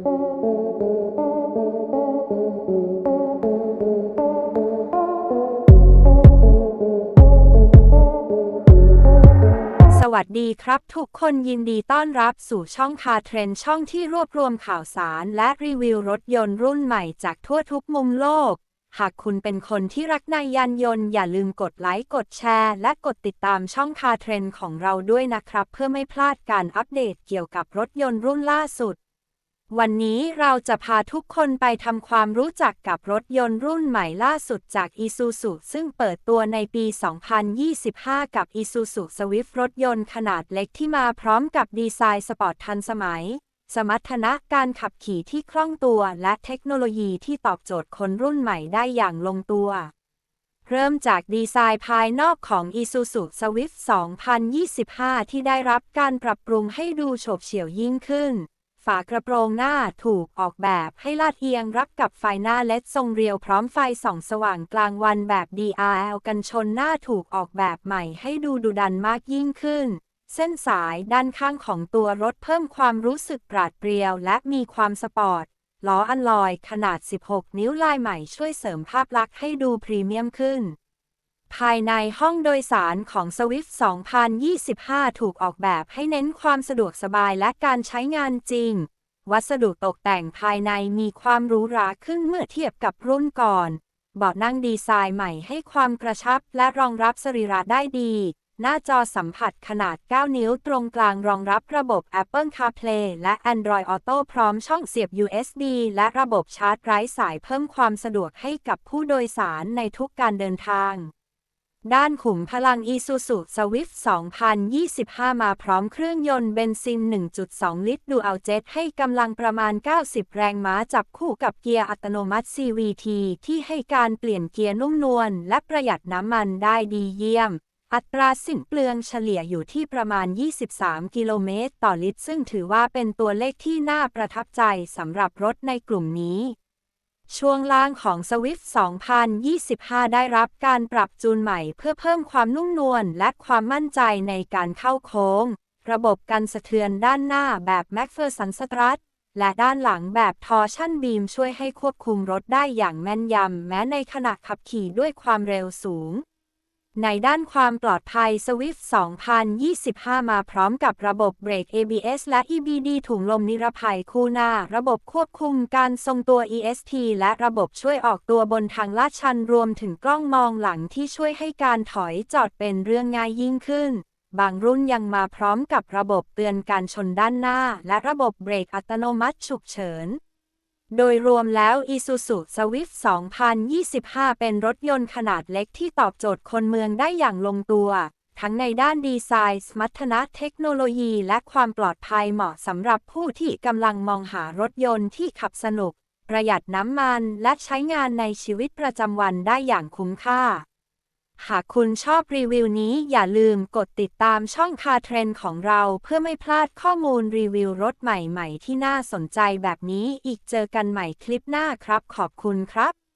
สวัสดีครับทุกคนยินดีต้อนรับสู่ช่องคาเทรนช่องที่รวบรวมข่าวสารและรีวิวรถยนต์รุ่นใหม่จากทั่วทุกมุมโลก หากคุณเป็นคนที่รักในยานยนต์อย่าลืมกดไลค์กดแชร์ และกดติดตามช่องคาเทรนของเราด้วยนะครับ เพื่อไม่พลาดการอัปเดตเกี่ยวกับรถยนต์รุ่นล่าสุด วันนี้เราจะพาทุกคนไปทำความรู้จักกับรถยนต์รุ่นใหม่ล่าสุดจาก Isuzu ซึ่งเปิดตัวในปี 2025 กับ Isuzu Swift รถยนต์ขนาดเล็กที่มาพร้อมกับดีไซน์สปอร์ตทันสมัย สมรรถนะการขับขี่ที่คล่องตัวและเทคโนโลยีที่ตอบโจทย์คนรุ่นใหม่ได้อย่างลงตัว เริ่มจากดีไซน์ภายนอกของ Isuzu Swift 2025 ที่ได้รับการปรับปรุงให้ดูโฉบเฉี่ยวยิ่งขึ้น ฝากระโปรงหน้าถูกออกแบบให้ลาดเอียงรับกับไฟหน้าเลดทรงเรียวพร้อมไฟส่องสว่างกลางวันแบบ DRL กันชนหน้าถูกออกแบบใหม่ให้ดูดุดันมากยิ่งขึ้น เส้นสายด้านข้างของตัวรถเพิ่มความรู้สึกปราดเปรียวและมีความสปอร์ต ล้ออันลอยขนาด 16 นิ้วลายใหม่ช่วยเสริมภาพลักษณ์ให้ดูพรีเมียมขึ้น ภายในห้องโดยสารของ Swift 2025 ถูกออกแบบให้เน้นความสะดวกสบายและการใช้งานจริง วัสดุตกแต่งภายในมีความหรูหราขึ้นเมื่อเทียบกับรุ่นก่อน เบาะนั่งดีไซน์ใหม่ให้ความกระชับและรองรับสรีระได้ดี หน้าจอสัมผัสขนาด 9 นิ้วตรงกลางรองรับระบบ Apple CarPlay และ Android Auto พร้อมช่องเสียบ USB และระบบชาร์จไร้สายเพิ่มความสะดวกให้กับผู้โดยสารในทุกการเดินทาง ด้านขุมพลัง Isuzu Swift 2025 มาพร้อมเครื่องยนต์เบนซิน 1.2 ลิตรดูอัลเจ็ตให้กำลังประมาณ 90 แรงม้าจับคู่กับเกียร์อัตโนมัติ CVT ที่ให้การเปลี่ยนเกียร์นุ่มนวลและประหยัดน้ำมันได้ดีเยี่ยม อัตราสิ้นเปลืองเฉลี่ยอยู่ที่ประมาณ 23 กิโลเมตรต่อลิตร ซึ่งถือว่าเป็นตัวเลขที่น่าประทับใจสำหรับรถในกลุ่มนี้ ช่วงล่างของ Swift 2025 ได้รับการปรับจูนใหม่เพื่อเพิ่มความนุ่มนวลและความมั่นใจในการเข้าโค้ง ระบบกันสะเทือนด้านหน้าแบบ MacPherson Strut และด้านหลังแบบ Torsion Beam ช่วยให้ควบคุมรถได้อย่างแม่นยำ แม้ในขณะขับขี่ด้วยความเร็วสูง ในด้านความปลอดภัย Swift 2025 มาพร้อมกับระบบเบรก ABS และ EBD ถุงลมนิรภัยคู่หน้า ระบบควบคุมการทรงตัว ESP และระบบช่วยออกตัวบนทางลาดชันรวมถึงกล้องมองหลังที่ช่วยให้การถอยจอดเป็นเรื่องง่ายยิ่งขึ้น บางรุ่นยังมาพร้อมกับระบบเตือนการชนด้านหน้า และระบบเบรกอัตโนมัติฉุกเฉิน โดยรวมแล้ว Isuzu Swift 2025 เป็นรถยนต์ขนาดเล็กที่ตอบโจทย์คนเมืองได้อย่างลงตัว ทั้งในด้านดีไซน์สมรรถนะเทคโนโลยีและความปลอดภัยเหมาะสำหรับผู้ที่กำลังมองหารถยนต์ที่ขับสนุก ประหยัดน้ำมันและใช้งานในชีวิตประจำวันได้อย่างคุ้มค่า หากคุณชอบรีวิวนี้อย่าลืมกดติดตามช่องคาเทรนด์ของเราเพื่อไม่พลาดข้อมูลรีวิวรถใหม่ ๆ ที่น่าสนใจแบบนี้อีกเจอกันใหม่คลิปหน้าครับ ขอบคุณครับ